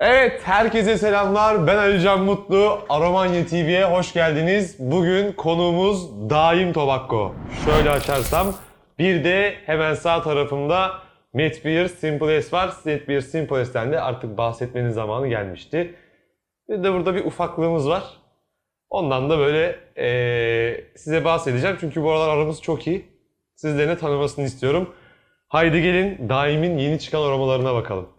Evet, herkese selamlar. Ben Ali Mutlu. Aromanya TV'ye hoş geldiniz. Bugün konuğumuz Daim Tobacco. Şöyle açarsam, bir de hemen sağ tarafımda Matt Beer Simple S var. Matt Beer Simple S'ten de artık bahsetmenin zamanı gelmişti. Bir de burada bir ufaklığımız var. Ondan da böyle eee, size bahsedeceğim. Çünkü bu aralar aramız çok iyi. Sizlerin tanımasını istiyorum. Haydi gelin Daim'in yeni çıkan aromalarına bakalım.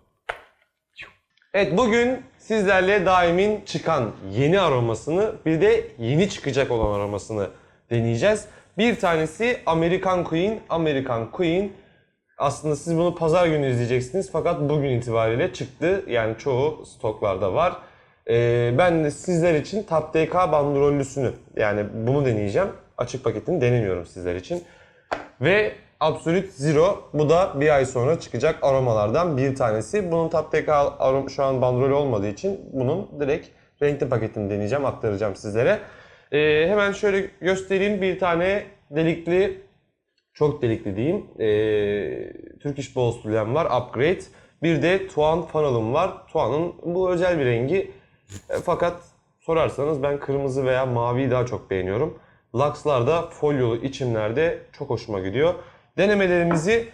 Evet bugün sizlerle Daim'in çıkan yeni aromasını bir de yeni çıkacak olan aromasını deneyeceğiz. Bir tanesi American Queen. American Queen aslında siz bunu pazar günü izleyeceksiniz fakat bugün itibariyle çıktı. Yani çoğu stoklarda var. Ee, ben de sizler için Top DK bandrollüsünü yani bunu deneyeceğim. Açık paketini denemiyorum sizler için. Ve Absolute Zero bu da bir ay sonra çıkacak aromalardan bir tanesi. Bunun Top DK arom şu an bandrolü olmadığı için bunun direkt renkli paketini deneyeceğim, aktaracağım sizlere. Ee, hemen şöyle göstereyim bir tane delikli çok delikli diyeyim. Ee, Turkish Blend var, Upgrade. Bir de Tuan Funnel'ım var. Tuan'ın bu özel bir rengi. E, fakat sorarsanız ben kırmızı veya maviyi daha çok beğeniyorum. Lux'lar da folyolu içimlerde çok hoşuma gidiyor. Denemelerimizi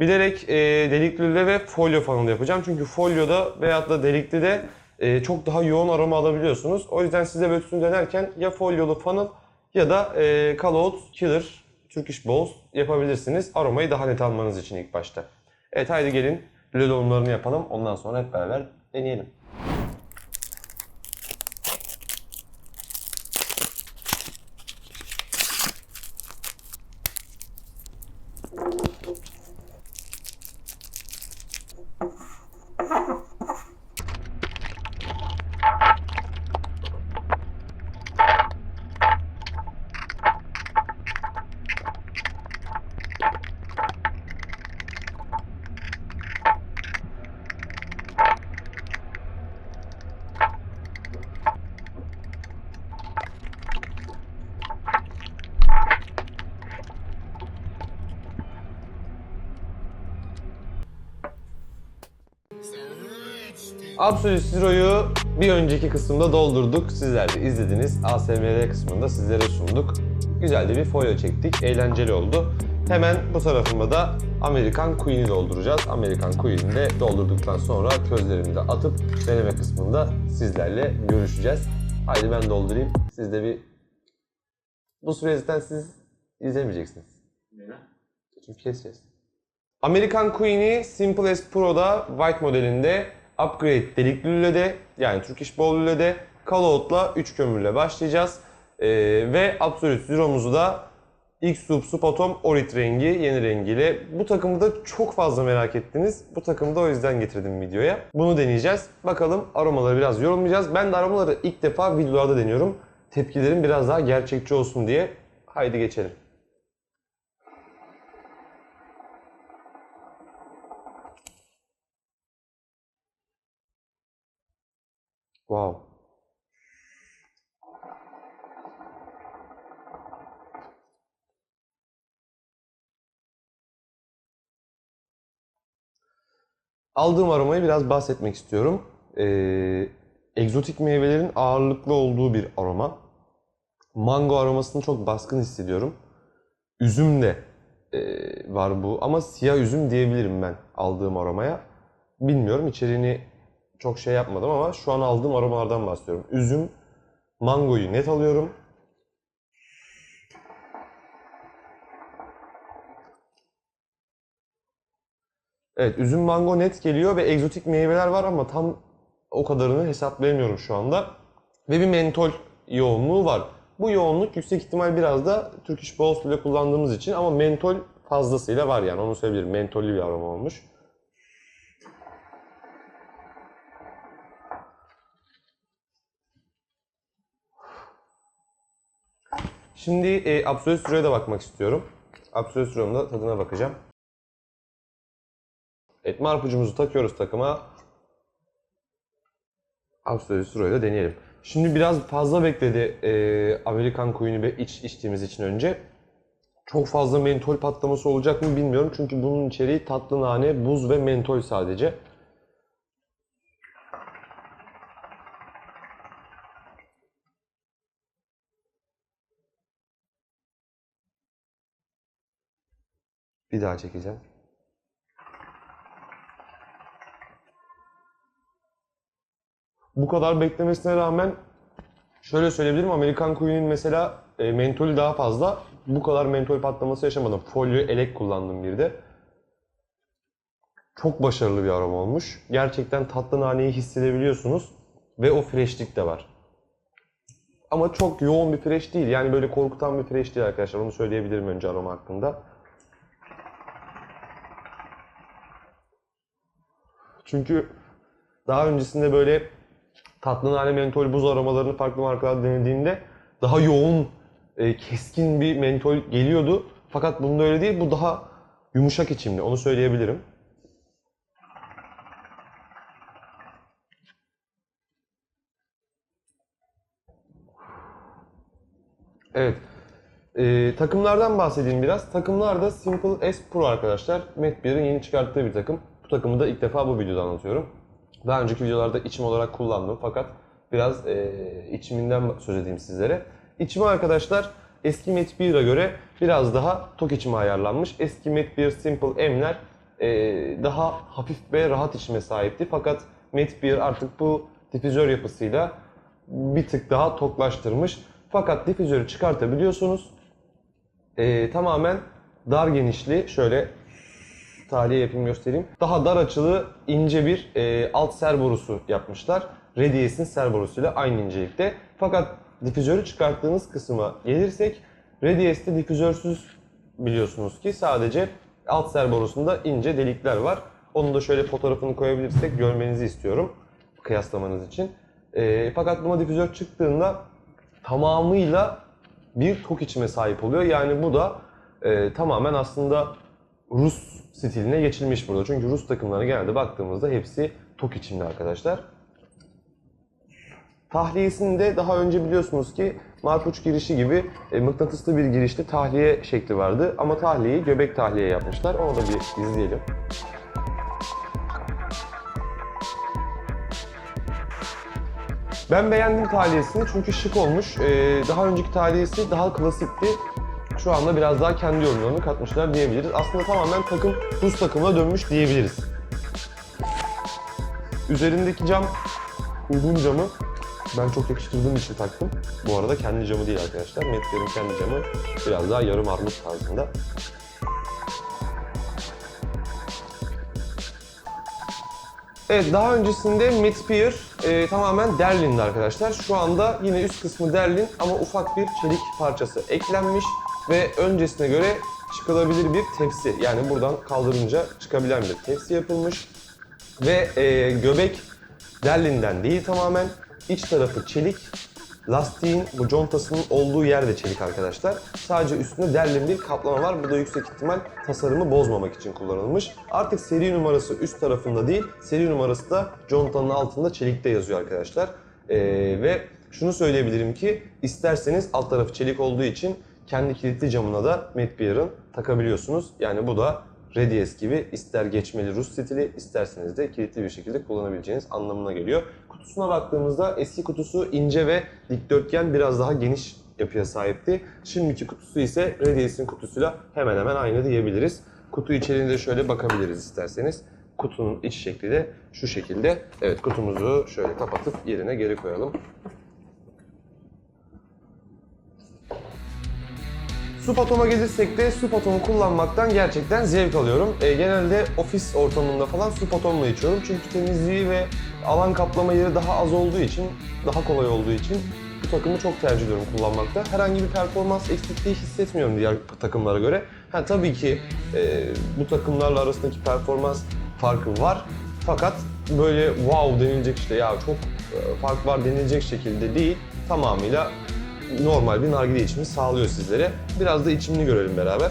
bilerek e, deliklide ve folyo funnel yapacağım. Çünkü folyoda veyahut da delikli de e, çok daha yoğun aroma alabiliyorsunuz. O yüzden size böyle üstünü denerken ya folyolu funnel ya da e, Call Killer Turkish Bowls yapabilirsiniz. Aromayı daha net almanız için ilk başta. Evet haydi gelin lüle dolumlarını yapalım. Ondan sonra hep beraber deneyelim. Absolute Zero'yu bir önceki kısımda doldurduk. Sizler de izlediniz. ASMR kısmında sizlere sunduk. Güzel de bir folyo çektik. Eğlenceli oldu. Hemen bu tarafıma da American Queen'i dolduracağız. American Queen'i de doldurduktan sonra közlerimi de atıp deneme kısmında sizlerle görüşeceğiz. Haydi ben doldurayım. Siz de bir... Bu süreçten siz izlemeyeceksiniz. Neden? Çünkü keseceğiz. American Queen'i Simple S Pro'da White modelinde Upgrade delikli lülede yani Turkish Bowl lülede Call 3 kömürle başlayacağız. Ee, ve Absolute Zero'muzu da X Sub Sub Atom Orit rengi yeni rengiyle. Bu takımı da çok fazla merak ettiniz. Bu takımı da o yüzden getirdim videoya. Bunu deneyeceğiz. Bakalım aromaları biraz yorumlayacağız. Ben de aromaları ilk defa videolarda deniyorum. Tepkilerim biraz daha gerçekçi olsun diye. Haydi geçelim. Wow. Aldığım aromayı biraz bahsetmek istiyorum. Ee, egzotik meyvelerin ağırlıklı olduğu bir aroma. Mango aromasını çok baskın hissediyorum. Üzüm de e, var bu ama siyah üzüm diyebilirim ben aldığım aromaya. Bilmiyorum içeriğini çok şey yapmadım ama şu an aldığım aromalardan bahsediyorum. Üzüm, mangoyu net alıyorum. Evet, üzüm mango net geliyor ve egzotik meyveler var ama tam o kadarını hesaplayamıyorum şu anda. Ve bir mentol yoğunluğu var. Bu yoğunluk yüksek ihtimal biraz da Turkish Bowls ile kullandığımız için ama mentol fazlasıyla var yani onu söyleyebilirim. Mentollü bir aroma olmuş. Şimdi e, Absolute Zero'ya da bakmak istiyorum. Absolute Zero'nun da tadına bakacağım. Evet, marpucumuzu takıyoruz takıma. Absolute Zero'yu da deneyelim. Şimdi biraz fazla bekledi e, Amerikan Queen'i ve iç içtiğimiz için önce. Çok fazla mentol patlaması olacak mı bilmiyorum. Çünkü bunun içeriği tatlı nane, buz ve mentol sadece. Bir daha çekeceğim. Bu kadar beklemesine rağmen şöyle söyleyebilirim. Amerikan Queen'in mesela e, mentolü daha fazla. Bu kadar mentol patlaması yaşamadım. Folyo elek kullandım bir de. Çok başarılı bir aroma olmuş. Gerçekten tatlı naneyi hissedebiliyorsunuz. Ve o freshlik de var. Ama çok yoğun bir fresh değil. Yani böyle korkutan bir fresh değil arkadaşlar. Onu söyleyebilirim önce aroma hakkında. Çünkü daha öncesinde böyle tatlı nane mentol buz aromalarını farklı markalar denediğinde daha yoğun, e, keskin bir mentol geliyordu. Fakat bunda öyle değil. Bu daha yumuşak içimli. Onu söyleyebilirim. Evet. Ee, takımlardan bahsedeyim biraz. Takımlar da Simple S Pro arkadaşlar. Matt yeni çıkarttığı bir takım. Bu takımı da ilk defa bu videoda anlatıyorum. Daha önceki videolarda içim olarak kullandım fakat biraz e, içiminden söz edeyim sizlere. İçimi arkadaşlar eski Matt Beer'a göre biraz daha tok içime ayarlanmış. Eski Matt Beer Simple M'ler e, daha hafif ve rahat içime sahipti. Fakat Matt Beer artık bu difüzör yapısıyla bir tık daha toklaştırmış. Fakat difüzörü çıkartabiliyorsunuz. Ee, tamamen dar genişli şöyle tahliye yapayım göstereyim. Daha dar açılı ince bir e, alt ser borusu yapmışlar. Radius'in ser borusuyla aynı incelikte. Fakat difüzörü çıkarttığınız kısma gelirsek Radius'te difüzörsüz biliyorsunuz ki sadece alt ser borusunda ince delikler var. Onun da şöyle fotoğrafını koyabilirsek görmenizi istiyorum kıyaslamanız için. E, fakat buna difüzör çıktığında tamamıyla bir tok içime sahip oluyor. Yani bu da e, tamamen aslında Rus stiline geçilmiş burada. Çünkü Rus takımları genelde baktığımızda hepsi tok içimli arkadaşlar. Tahliyesinde daha önce biliyorsunuz ki marpuç girişi gibi e, mıknatıslı bir girişli tahliye şekli vardı. Ama tahliyeyi göbek tahliye yapmışlar. Onu da bir izleyelim. Ben beğendim tahliyesini çünkü şık olmuş. Ee, daha önceki tahliyesi daha klasikti. Şu anda biraz daha kendi yorumlarını katmışlar diyebiliriz. Aslında tamamen takım Rus takımına dönmüş diyebiliriz. Üzerindeki cam uygun camı ben çok yakıştırdığım için taktım. Bu arada kendi camı değil arkadaşlar. Metger'in kendi camı biraz daha yarım armut tarzında. Evet daha öncesinde Midpier e, tamamen derlindi arkadaşlar. Şu anda yine üst kısmı derlin ama ufak bir çelik parçası eklenmiş ve öncesine göre çıkılabilir bir tepsi. Yani buradan kaldırınca çıkabilen bir tepsi yapılmış. Ve e, göbek derlinden değil tamamen iç tarafı çelik. Lastiğin bu contasının olduğu yer de çelik arkadaşlar. Sadece üstünde derlin bir kaplama var. Bu da yüksek ihtimal tasarımı bozmamak için kullanılmış. Artık seri numarası üst tarafında değil, seri numarası da contanın altında çelikte yazıyor arkadaşlar. Ee, ve şunu söyleyebilirim ki isterseniz alt tarafı çelik olduğu için kendi kilitli camına da Medbeer'ın takabiliyorsunuz. Yani bu da Radius gibi ister geçmeli Rus stili isterseniz de kilitli bir şekilde kullanabileceğiniz anlamına geliyor. Kutusuna baktığımızda eski kutusu ince ve dikdörtgen biraz daha geniş yapıya sahipti. Şimdiki kutusu ise Radius'in kutusuyla hemen hemen aynı diyebiliriz. Kutu içeriğine de şöyle bakabiliriz isterseniz. Kutunun iç şekli de şu şekilde. Evet kutumuzu şöyle kapatıp yerine geri koyalım. Supatoma gelirsek de Supatomu kullanmaktan gerçekten zevk alıyorum. E, genelde ofis ortamında falan Supatom'la içiyorum. Çünkü temizliği ve alan kaplama yeri daha az olduğu için, daha kolay olduğu için bu takımı çok tercih ediyorum kullanmakta. Herhangi bir performans eksikliği hissetmiyorum diğer takımlara göre. Ha, tabii ki e, bu takımlarla arasındaki performans farkı var. Fakat böyle wow denilecek işte ya çok e, fark var denilecek şekilde değil. Tamamıyla normal bir nargile içimi sağlıyor sizlere. Biraz da içimini görelim beraber.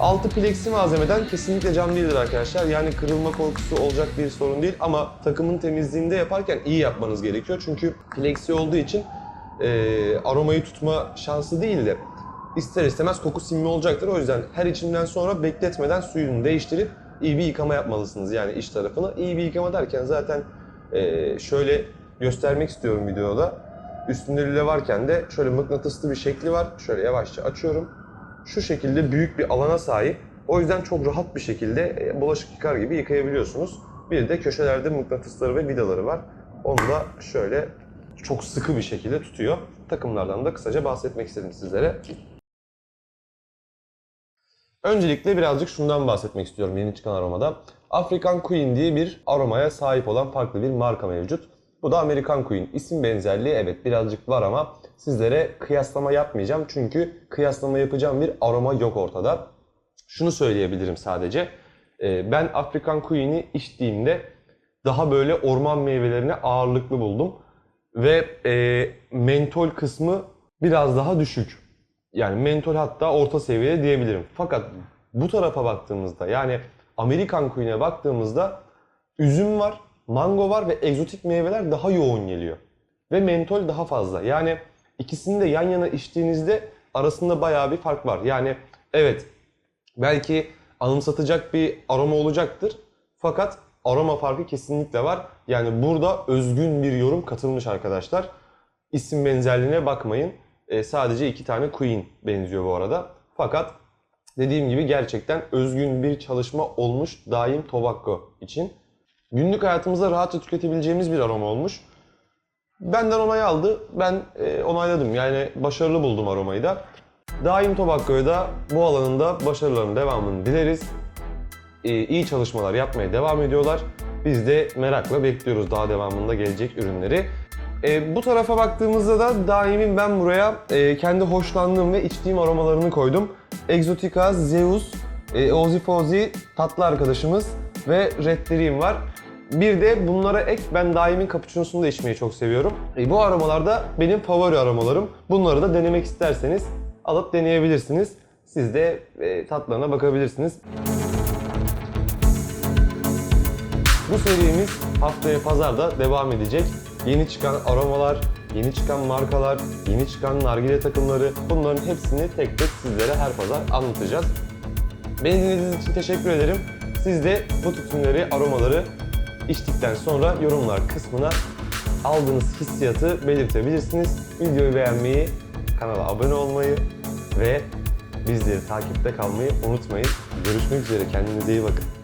Altı plexi malzemeden kesinlikle cam değildir arkadaşlar. Yani kırılma korkusu olacak bir sorun değil ama takımın temizliğinde yaparken iyi yapmanız gerekiyor. Çünkü plexi olduğu için e, aromayı tutma şansı değil de ister istemez koku sinme olacaktır. O yüzden her içimden sonra bekletmeden suyunu değiştirip iyi bir yıkama yapmalısınız yani iç tarafını. İyi bir yıkama derken zaten ee, şöyle göstermek istiyorum videoda. Üstünde lüle varken de şöyle mıknatıslı bir şekli var. Şöyle yavaşça açıyorum. Şu şekilde büyük bir alana sahip. O yüzden çok rahat bir şekilde e, bulaşık yıkar gibi yıkayabiliyorsunuz. Bir de köşelerde mıknatısları ve vidaları var. Onu da şöyle çok sıkı bir şekilde tutuyor. Takımlardan da kısaca bahsetmek istedim sizlere. Öncelikle birazcık şundan bahsetmek istiyorum yeni çıkan aromada. African Queen diye bir aromaya sahip olan farklı bir marka mevcut. Bu da American Queen. İsim benzerliği evet birazcık var ama sizlere kıyaslama yapmayacağım. Çünkü kıyaslama yapacağım bir aroma yok ortada. Şunu söyleyebilirim sadece. Ee, Ben African Queen'i içtiğimde daha böyle orman meyvelerine ağırlıklı buldum. Ve e, mentol kısmı biraz daha düşük. Yani mentol hatta orta seviyede diyebilirim. Fakat bu tarafa baktığımızda yani American Queen'e baktığımızda üzüm var, mango var ve egzotik meyveler daha yoğun geliyor. Ve mentol daha fazla. Yani ikisini de yan yana içtiğinizde arasında bayağı bir fark var. Yani evet belki anımsatacak bir aroma olacaktır. Fakat aroma farkı kesinlikle var. Yani burada özgün bir yorum katılmış arkadaşlar. İsim benzerliğine bakmayın. E, sadece iki tane Queen benziyor bu arada. Fakat dediğim gibi gerçekten özgün bir çalışma olmuş daim tobacco için. Günlük hayatımızda rahatça tüketebileceğimiz bir aroma olmuş. Benden onay aldı. Ben e, onayladım. Yani başarılı buldum aromayı da. Daim Tobacco'ya da bu alanında başarıların devamını dileriz. E, iyi çalışmalar yapmaya devam ediyorlar. Biz de merakla bekliyoruz daha devamında gelecek ürünleri. E, bu tarafa baktığımızda da daimin ben buraya e, kendi hoşlandığım ve içtiğim aromalarını koydum. Exotica, Zeus, e, Ozzy Fozzy tatlı arkadaşımız ve Red Dream var. Bir de bunlara ek ben daimin cappuccino'sunu da içmeyi çok seviyorum. E, bu aromalar da benim favori aromalarım. Bunları da denemek isterseniz alıp deneyebilirsiniz. Siz de e, tatlarına bakabilirsiniz. Bu serimiz haftaya pazarda devam edecek. Yeni çıkan aromalar, yeni çıkan markalar, yeni çıkan nargile takımları bunların hepsini tek tek sizlere her pazar anlatacağız. Beni dinlediğiniz için teşekkür ederim. Siz de bu tütünleri, aromaları içtikten sonra yorumlar kısmına aldığınız hissiyatı belirtebilirsiniz. Videoyu beğenmeyi, kanala abone olmayı ve bizleri takipte kalmayı unutmayın. Görüşmek üzere. Kendinize iyi bakın.